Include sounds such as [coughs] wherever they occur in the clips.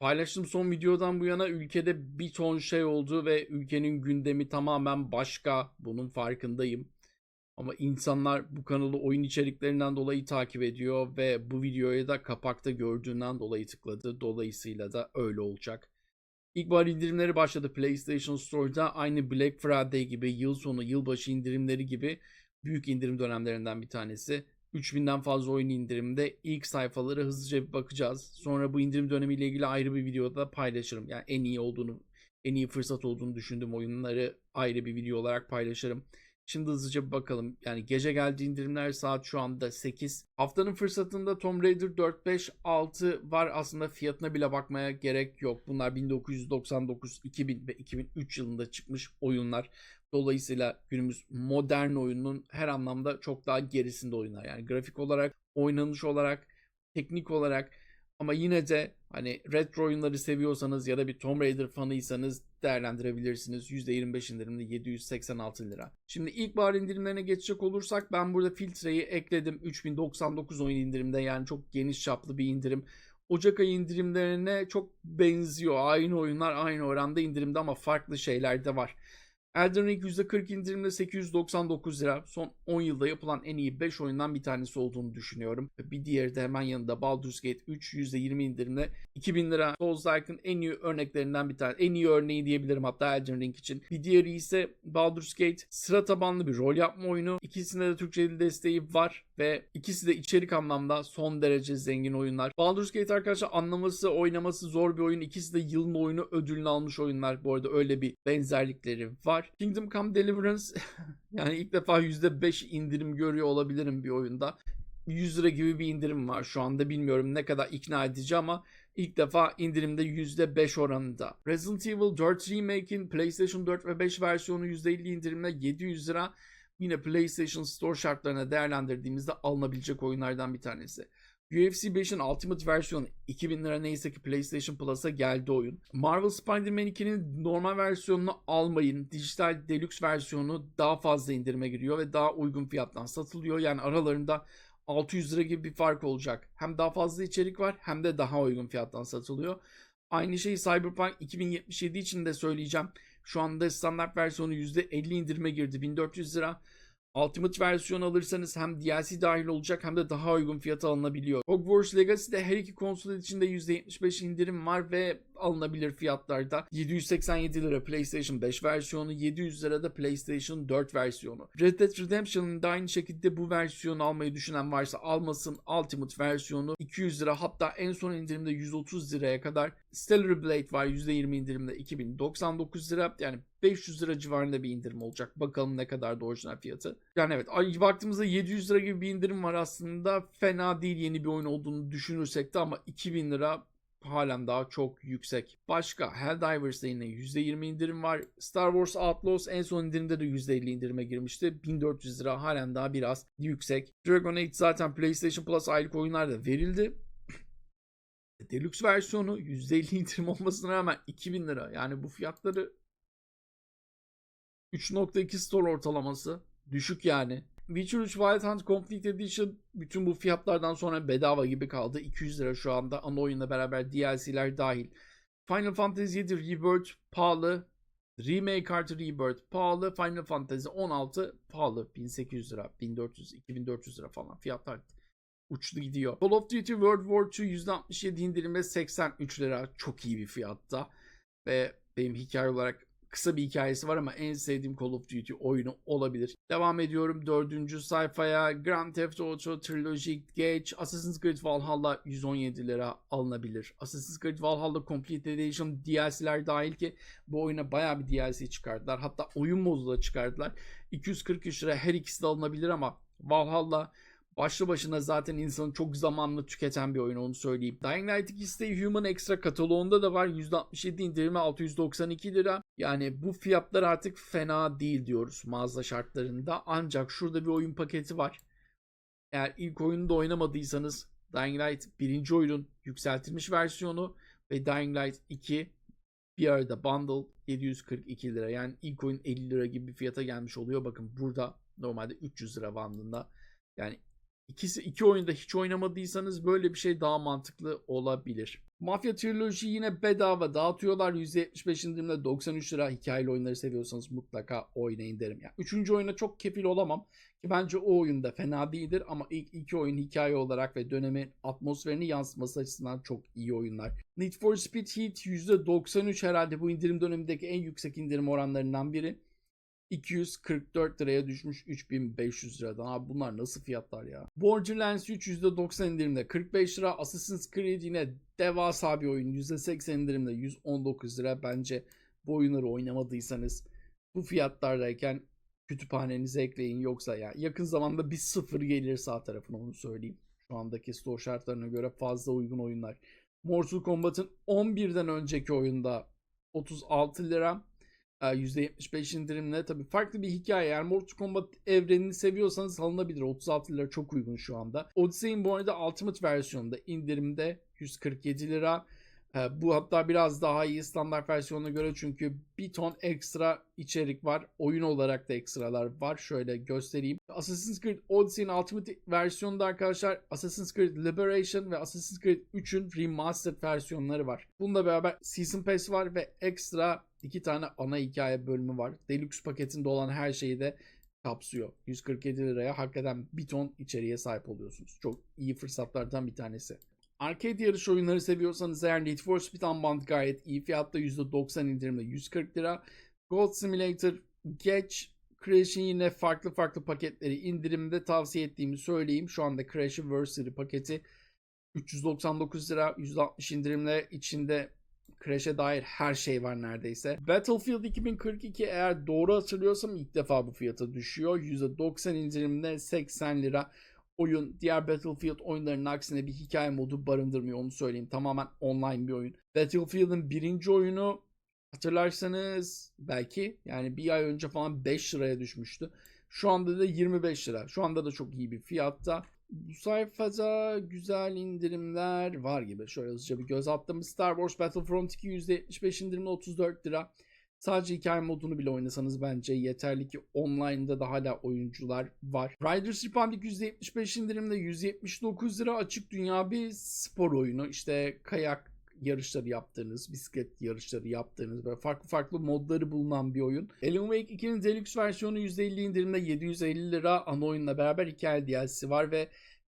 Paylaştığım son videodan bu yana ülkede bir ton şey oldu ve ülkenin gündemi tamamen başka. Bunun farkındayım. Ama insanlar bu kanalı oyun içeriklerinden dolayı takip ediyor ve bu videoya da kapakta gördüğünden dolayı tıkladı. Dolayısıyla da öyle olacak. İlkbahar indirimleri başladı PlayStation Store'da. Aynı Black Friday gibi, yıl sonu, yılbaşı indirimleri gibi büyük indirim dönemlerinden bir tanesi. 3000'den fazla oyun indirimde ilk sayfaları hızlıca bir bakacağız. Sonra bu indirim dönemiyle ilgili ayrı bir videoda paylaşırım. Yani en iyi olduğunu, en iyi fırsat olduğunu düşündüğüm oyunları ayrı bir video olarak paylaşırım. Şimdi hızlıca bir bakalım. Yani gece geldi indirimler saat şu anda 8. Haftanın fırsatında Tomb Raider 4, 5, 6 var. Aslında fiyatına bile bakmaya gerek yok. Bunlar 1999, 2000 ve 2003 yılında çıkmış oyunlar. Dolayısıyla günümüz modern oyunun her anlamda çok daha gerisinde oyunlar. Yani grafik olarak, oynanış olarak, teknik olarak ama yine de hani retro oyunları seviyorsanız ya da bir Tomb Raider fanıysanız değerlendirebilirsiniz. %25 indirimde 786 lira. Şimdi ilkbahar indirimlerine geçecek olursak ben burada filtreyi ekledim. 3099 oyun indirimde yani çok geniş çaplı bir indirim. Ocak ayı indirimlerine çok benziyor. Aynı oyunlar aynı oranda indirimde ama farklı şeyler de var. Elden Ring %40 indirimde 899 lira. Son 10 yılda yapılan en iyi 5 oyundan bir tanesi olduğunu düşünüyorum. Bir diğeri de hemen yanında Baldur's Gate 3 %20 indirimde 2000 lira. Souls-like'ın en iyi örneklerinden bir tane. En iyi örneği diyebilirim hatta Elden Ring için. Bir diğeri ise Baldur's Gate sıra tabanlı bir rol yapma oyunu. İkisinde de Türkçe dil desteği var ve ikisi de içerik anlamda son derece zengin oyunlar. Baldur's Gate arkadaşlar anlaması, oynaması zor bir oyun. İkisi de yılın oyunu ödülünü almış oyunlar. Bu arada öyle bir benzerlikleri var. Kingdom Come Deliverance [laughs] yani ilk defa %5 indirim görüyor olabilirim bir oyunda. 100 lira gibi bir indirim var şu anda bilmiyorum ne kadar ikna edici ama ilk defa indirimde %5 oranında. Resident Evil 4 Remake'in PlayStation 4 ve 5 versiyonu %50 indirimle 700 lira yine PlayStation Store şartlarına değerlendirdiğimizde alınabilecek oyunlardan bir tanesi. UFC 5'in Ultimate versiyonu 2000 lira neyse ki PlayStation Plus'a geldi oyun. Marvel Spider-Man 2'nin normal versiyonunu almayın. Dijital Deluxe versiyonu daha fazla indirime giriyor ve daha uygun fiyattan satılıyor. Yani aralarında 600 lira gibi bir fark olacak. Hem daha fazla içerik var hem de daha uygun fiyattan satılıyor. Aynı şeyi Cyberpunk 2077 için de söyleyeceğim. Şu anda standart versiyonu %50 indirime girdi. 1400 lira. Ultimate versiyon alırsanız hem DLC dahil olacak hem de daha uygun fiyata alınabiliyor. Hogwarts Legacy'de her iki konsol için de %75 indirim var ve alınabilir fiyatlarda. 787 lira PlayStation 5 versiyonu, 700 lira da PlayStation 4 versiyonu. Red Dead Redemption'ın da aynı şekilde bu versiyonu almayı düşünen varsa almasın. Ultimate versiyonu 200 lira hatta en son indirimde 130 liraya kadar. Stellar Blade var %20 indirimde 2099 lira. Yani 500 lira civarında bir indirim olacak. Bakalım ne kadar da orijinal fiyatı. Yani evet baktığımızda 700 lira gibi bir indirim var aslında. Fena değil yeni bir oyun olduğunu düşünürsek de ama 2000 lira halen daha çok yüksek. Başka Helldivers'da yine %20 indirim var. Star Wars Outlaws en son indirimde de %50 indirime girmişti. 1400 lira halen daha biraz yüksek. Dragon Age zaten PlayStation Plus aylık oyunlarda verildi. [coughs] Deluxe versiyonu %50 indirim olmasına rağmen 2000 lira. Yani bu fiyatları 3.2 store ortalaması. Düşük yani. Witcher 3 Wild Hunt Complete Edition bütün bu fiyatlardan sonra bedava gibi kaldı. 200 lira şu anda ana oyunla beraber DLC'ler dahil. Final Fantasy 7 Rebirth pahalı. Remake artı Rebirth pahalı. Final Fantasy 16 pahalı. 1800 lira, 1400, 2400 lira falan fiyatlar uçtu gidiyor. Call of Duty World War II %67 indirimle 83 lira. Çok iyi bir fiyatta. Ve benim hikaye olarak kısa bir hikayesi var ama en sevdiğim Call of Duty oyunu olabilir. Devam ediyorum dördüncü sayfaya. Grand Theft Auto Trilogy geç. Assassin's Creed Valhalla 117 lira alınabilir. Assassin's Creed Valhalla Complete Edition DLC'ler dahil ki bu oyuna baya bir DLC çıkardılar. Hatta oyun modu da çıkardılar. 243 lira her ikisi de alınabilir ama Valhalla Başlı başına zaten insanın çok zamanını tüketen bir oyun onu söyleyeyim. Dying Light 2'si Human Extra kataloğunda da var. %67 indirimi 692 lira. Yani bu fiyatlar artık fena değil diyoruz mağaza şartlarında. Ancak şurada bir oyun paketi var. Eğer ilk oyunu da oynamadıysanız Dying Light birinci oyunun yükseltilmiş versiyonu ve Dying Light 2 bir arada bundle 742 lira. Yani ilk oyun 50 lira gibi bir fiyata gelmiş oluyor. Bakın burada normalde 300 lira bandında. Yani İkisi iki oyunda hiç oynamadıysanız böyle bir şey daha mantıklı olabilir. Mafya Trilogy yine bedava dağıtıyorlar. %75 indirimle 93 lira. Hikayeli oyunları seviyorsanız mutlaka oynayın derim. Yani üçüncü oyuna çok kefil olamam. Ki bence o oyun da fena değildir ama ilk iki oyun hikaye olarak ve dönemin atmosferini yansıtması açısından çok iyi oyunlar. Need for Speed Heat %93 herhalde bu indirim dönemindeki en yüksek indirim oranlarından biri. 244 liraya düşmüş 3500 liradan. Abi bunlar nasıl fiyatlar ya? Borderlands 3 %90 indirimde 45 lira. Assassin's Creed yine devasa bir oyun. %80 indirimde 119 lira. Bence bu oyunları oynamadıysanız bu fiyatlardayken kütüphanenize ekleyin. Yoksa ya yakın zamanda bir sıfır gelir sağ tarafına onu söyleyeyim. Şu andaki store şartlarına göre fazla uygun oyunlar. Mortal Kombat'ın 11'den önceki oyunda 36 lira. %75 indirimle tabii farklı bir hikaye. Yani Mortal Kombat evrenini seviyorsanız alınabilir. 36 lira çok uygun şu anda. Odyssey'in bu arada Ultimate versiyonunda indirimde 147 lira. Ee, Bu hatta biraz daha iyi standart versiyonuna göre çünkü bir ton ekstra içerik var. Oyun olarak da ekstralar var. Şöyle göstereyim. Assassin's Creed Odyssey'in Ultimate versiyonunda arkadaşlar Assassin's Creed Liberation ve Assassin's Creed 3'ün remastered versiyonları var. Bununla beraber Season Pass var ve ekstra iki tane ana hikaye bölümü var. Deluxe paketinde olan her şeyi de kapsıyor. 147 liraya hakikaten bir ton içeriğe sahip oluyorsunuz. Çok iyi fırsatlardan bir tanesi. Arcade yarış oyunları seviyorsanız eğer Need for Speed Unbound gayet iyi fiyatta %90 indirimle 140 lira. Gold Simulator geç Crash'in yine farklı farklı paketleri indirimde tavsiye ettiğimi söyleyeyim. Şu anda Crash Anniversary paketi 399 lira 160 indirimle içinde Crash'e dair her şey var neredeyse. Battlefield 2042 eğer doğru hatırlıyorsam ilk defa bu fiyata düşüyor. %90 indirimle 80 lira. Oyun diğer Battlefield oyunlarının aksine bir hikaye modu barındırmıyor onu söyleyeyim. Tamamen online bir oyun. Battlefield'ın birinci oyunu hatırlarsanız belki yani bir ay önce falan 5 liraya düşmüştü. Şu anda da 25 lira. Şu anda da çok iyi bir fiyatta. Bu sayfada güzel indirimler var gibi. Şöyle hızlıca bir göz attım. Star Wars Battlefront 2 %75 indirimle 34 lira. Sadece hikaye modunu bile oynasanız bence yeterli ki online'da da hala oyuncular var. Riders Republic %75 indirimle 179 lira açık dünya bir spor oyunu. İşte kayak yarışları yaptığınız, bisiklet yarışları yaptığınız böyle farklı farklı modları bulunan bir oyun. Alan Wake 2'nin Deluxe versiyonu %50 indirimde 750 lira ana oyunla beraber hikaye DLC'si var ve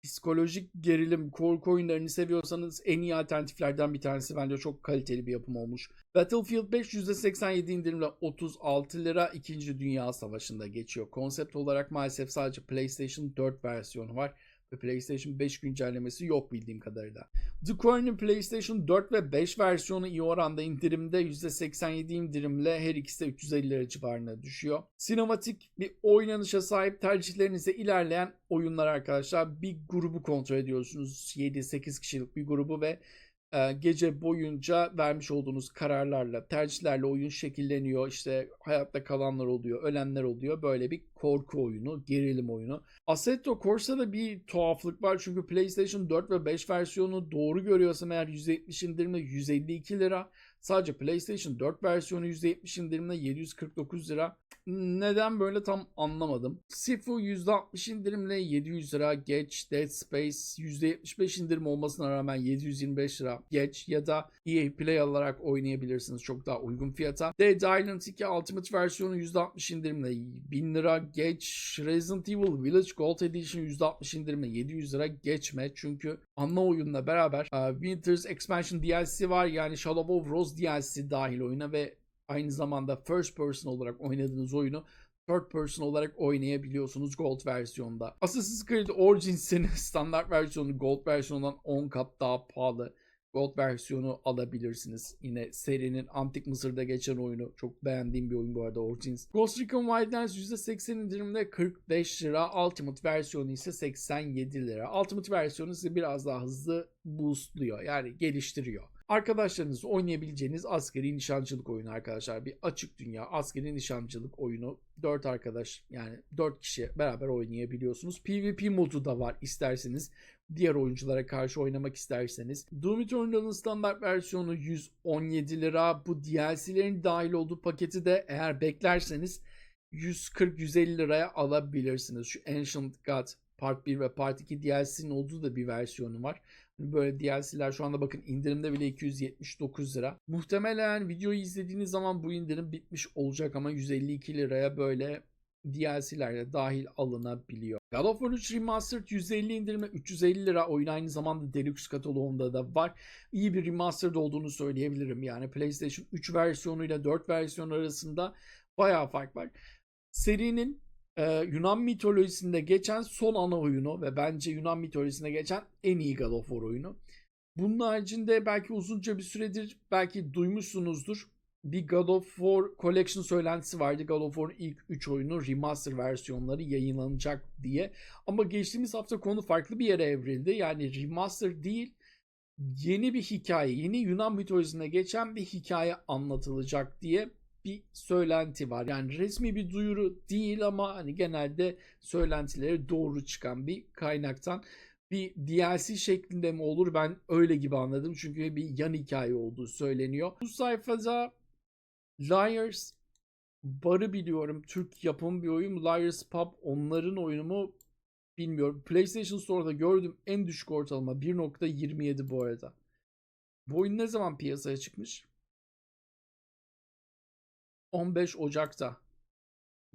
psikolojik gerilim, korku oyunlarını seviyorsanız en iyi alternatiflerden bir tanesi bence çok kaliteli bir yapım olmuş. Battlefield 5 %87 indirimle 36 lira 2. Dünya Savaşı'nda geçiyor. Konsept olarak maalesef sadece PlayStation 4 versiyonu var ve PlayStation 5 güncellemesi yok bildiğim kadarıyla. The Coin'in PlayStation 4 ve 5 versiyonu iyi oranda indirimde %87 indirimle her ikisi de 350 lira civarına düşüyor. Sinematik bir oynanışa sahip tercihlerinize ilerleyen oyunlar arkadaşlar. Bir grubu kontrol ediyorsunuz. 7-8 kişilik bir grubu ve gece boyunca vermiş olduğunuz kararlarla, tercihlerle oyun şekilleniyor. İşte hayatta kalanlar oluyor, ölenler oluyor. Böyle bir korku oyunu, gerilim oyunu. Assetto Corsa'da bir tuhaflık var çünkü PlayStation 4 ve 5 versiyonu doğru görüyorsam eğer %70 indirimle 152 lira. Sadece PlayStation 4 versiyonu %70 indirimle 749 lira. Neden böyle tam anlamadım. Sifu %60 indirimle 700 lira geç. Dead Space %75 indirim olmasına rağmen 725 lira geç. Ya da EA Play alarak oynayabilirsiniz çok daha uygun fiyata. Dead Island 2 Ultimate versiyonu %60 indirimle 1000 lira geç. Resident Evil Village Gold Edition %60 indirimle 700 lira geçme. Çünkü ana oyunla beraber uh, Winter's Expansion DLC var. Yani Shadow of Rose DLC dahil oyuna ve aynı zamanda first person olarak oynadığınız oyunu third person olarak oynayabiliyorsunuz Gold versiyonda. Assassin's Creed Origins'in [laughs] standart versiyonu Gold versiyonundan 10 kat daha pahalı. Gold versiyonu alabilirsiniz. Yine serinin Antik Mısır'da geçen oyunu. Çok beğendiğim bir oyun bu arada Origins. Ghost Recon Wildlands %80 indirimde 45 lira. Ultimate versiyonu ise 87 lira. Ultimate versiyonu sizi biraz daha hızlı boostluyor. Yani geliştiriyor. Arkadaşlarınızla oynayabileceğiniz askeri nişancılık oyunu arkadaşlar. Bir açık dünya askeri nişancılık oyunu. 4 arkadaş yani 4 kişi beraber oynayabiliyorsunuz. PvP modu da var isterseniz. Diğer oyunculara karşı oynamak isterseniz. Doom Eternal'ın standart versiyonu 117 lira. Bu DLC'lerin dahil olduğu paketi de eğer beklerseniz 140-150 liraya alabilirsiniz. Şu Ancient God Part 1 ve Part 2 DLC'nin olduğu da bir versiyonu var. Böyle DLC'ler şu anda bakın indirimde bile 279 lira. Muhtemelen videoyu izlediğiniz zaman bu indirim bitmiş olacak ama 152 liraya böyle DLC'lerle dahil alınabiliyor. God of War 3 Remastered 150 indirime 350 lira oyun aynı zamanda Deluxe kataloğunda da var. İyi bir remastered olduğunu söyleyebilirim. Yani PlayStation 3 versiyonuyla 4 versiyon arasında bayağı fark var. Serinin e, Yunan mitolojisinde geçen son ana oyunu ve bence Yunan mitolojisinde geçen en iyi God of War oyunu. Bunun haricinde belki uzunca bir süredir belki duymuşsunuzdur. Bir God of War Collection söylentisi vardı. God of War'ın ilk 3 oyunu remaster versiyonları yayınlanacak diye. Ama geçtiğimiz hafta konu farklı bir yere evrildi. Yani remaster değil yeni bir hikaye, yeni Yunan mitolojisine geçen bir hikaye anlatılacak diye bir söylenti var. Yani resmi bir duyuru değil ama hani genelde söylentileri doğru çıkan bir kaynaktan bir DLC şeklinde mi olur ben öyle gibi anladım. Çünkü bir yan hikaye olduğu söyleniyor. Bu sayfada Liars Bar'ı biliyorum. Türk yapım bir oyun. Liars Pub onların oyunu mu bilmiyorum. PlayStation Store'da gördüm en düşük ortalama 1.27 bu arada. Bu oyun ne zaman piyasaya çıkmış? 15 Ocak'ta.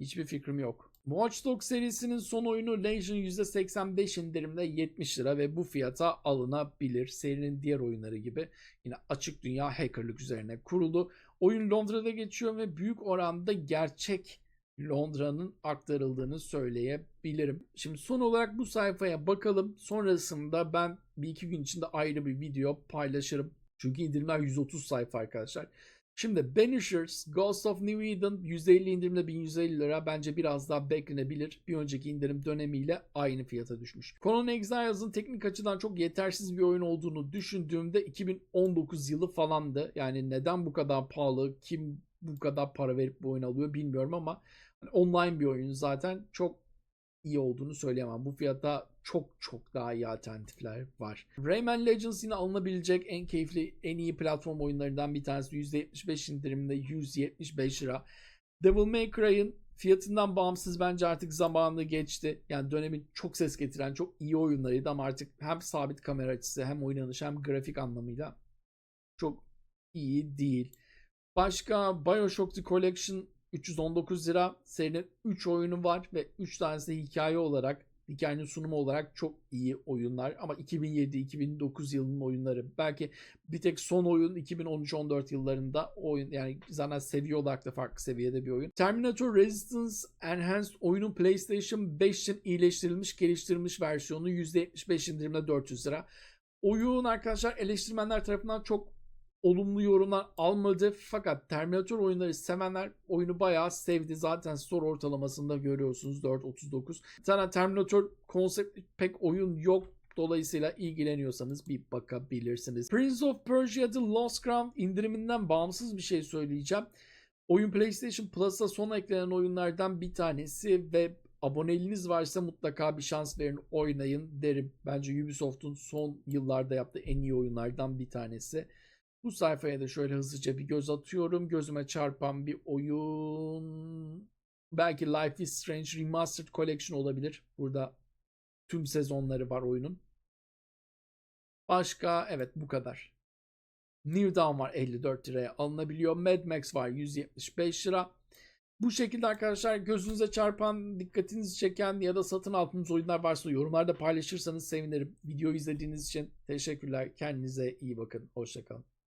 Hiçbir fikrim yok. Watch Dogs serisinin son oyunu Legion %85 indirimde 70 lira ve bu fiyata alınabilir. Serinin diğer oyunları gibi yine açık dünya hackerlık üzerine kuruldu. Oyun Londra'da geçiyor ve büyük oranda gerçek Londra'nın aktarıldığını söyleyebilirim. Şimdi son olarak bu sayfaya bakalım. Sonrasında ben bir iki gün içinde ayrı bir video paylaşırım. Çünkü indirimler 130 sayfa arkadaşlar. Şimdi Banishers, Ghost of New Eden %50 indirimde 1150 lira bence biraz daha beklenebilir. Bir önceki indirim dönemiyle aynı fiyata düşmüş. Conan Exiles'ın teknik açıdan çok yetersiz bir oyun olduğunu düşündüğümde 2019 yılı falandı. Yani neden bu kadar pahalı, kim bu kadar para verip bu oyun alıyor bilmiyorum ama hani online bir oyun zaten çok iyi olduğunu söyleyemem. Bu fiyata çok çok daha iyi alternatifler var. Rayman Legends yine alınabilecek en keyifli, en iyi platform oyunlarından bir tanesi. %75 indirimde 175 lira. Devil May Cry'ın fiyatından bağımsız bence artık zamanı geçti. Yani dönemin çok ses getiren çok iyi oyunlarıydı ama artık hem sabit kamera açısı hem oynanış hem grafik anlamıyla çok iyi değil. Başka Bioshock The Collection 319 lira. Serinin 3 oyunu var ve 3 tanesi de hikaye olarak, hikayenin sunumu olarak çok iyi oyunlar. Ama 2007-2009 yılının oyunları. Belki bir tek son oyun 2013-14 yıllarında oyun yani zaten seviye olarak da farklı seviyede bir oyun. Terminator Resistance Enhanced oyunun PlayStation 5 için iyileştirilmiş, geliştirilmiş versiyonu %75 indirimle 400 lira. Oyun arkadaşlar eleştirmenler tarafından çok olumlu yorumlar almadı. Fakat Terminator oyunları sevenler oyunu bayağı sevdi. Zaten store ortalamasında görüyorsunuz 4.39. Zaten Terminator konseptli pek oyun yok. Dolayısıyla ilgileniyorsanız bir bakabilirsiniz. Prince of Persia The Lost Crown indiriminden bağımsız bir şey söyleyeceğim. Oyun PlayStation Plus'a son eklenen oyunlardan bir tanesi ve aboneliğiniz varsa mutlaka bir şans verin oynayın derim. Bence Ubisoft'un son yıllarda yaptığı en iyi oyunlardan bir tanesi. Bu sayfaya da şöyle hızlıca bir göz atıyorum. Gözüme çarpan bir oyun. Belki Life is Strange Remastered Collection olabilir. Burada tüm sezonları var oyunun. Başka evet bu kadar. New Dawn var 54 liraya alınabiliyor. Mad Max var 175 lira. Bu şekilde arkadaşlar gözünüze çarpan, dikkatinizi çeken ya da satın aldığınız oyunlar varsa yorumlarda paylaşırsanız sevinirim. Videoyu izlediğiniz için teşekkürler. Kendinize iyi bakın. Hoşçakalın.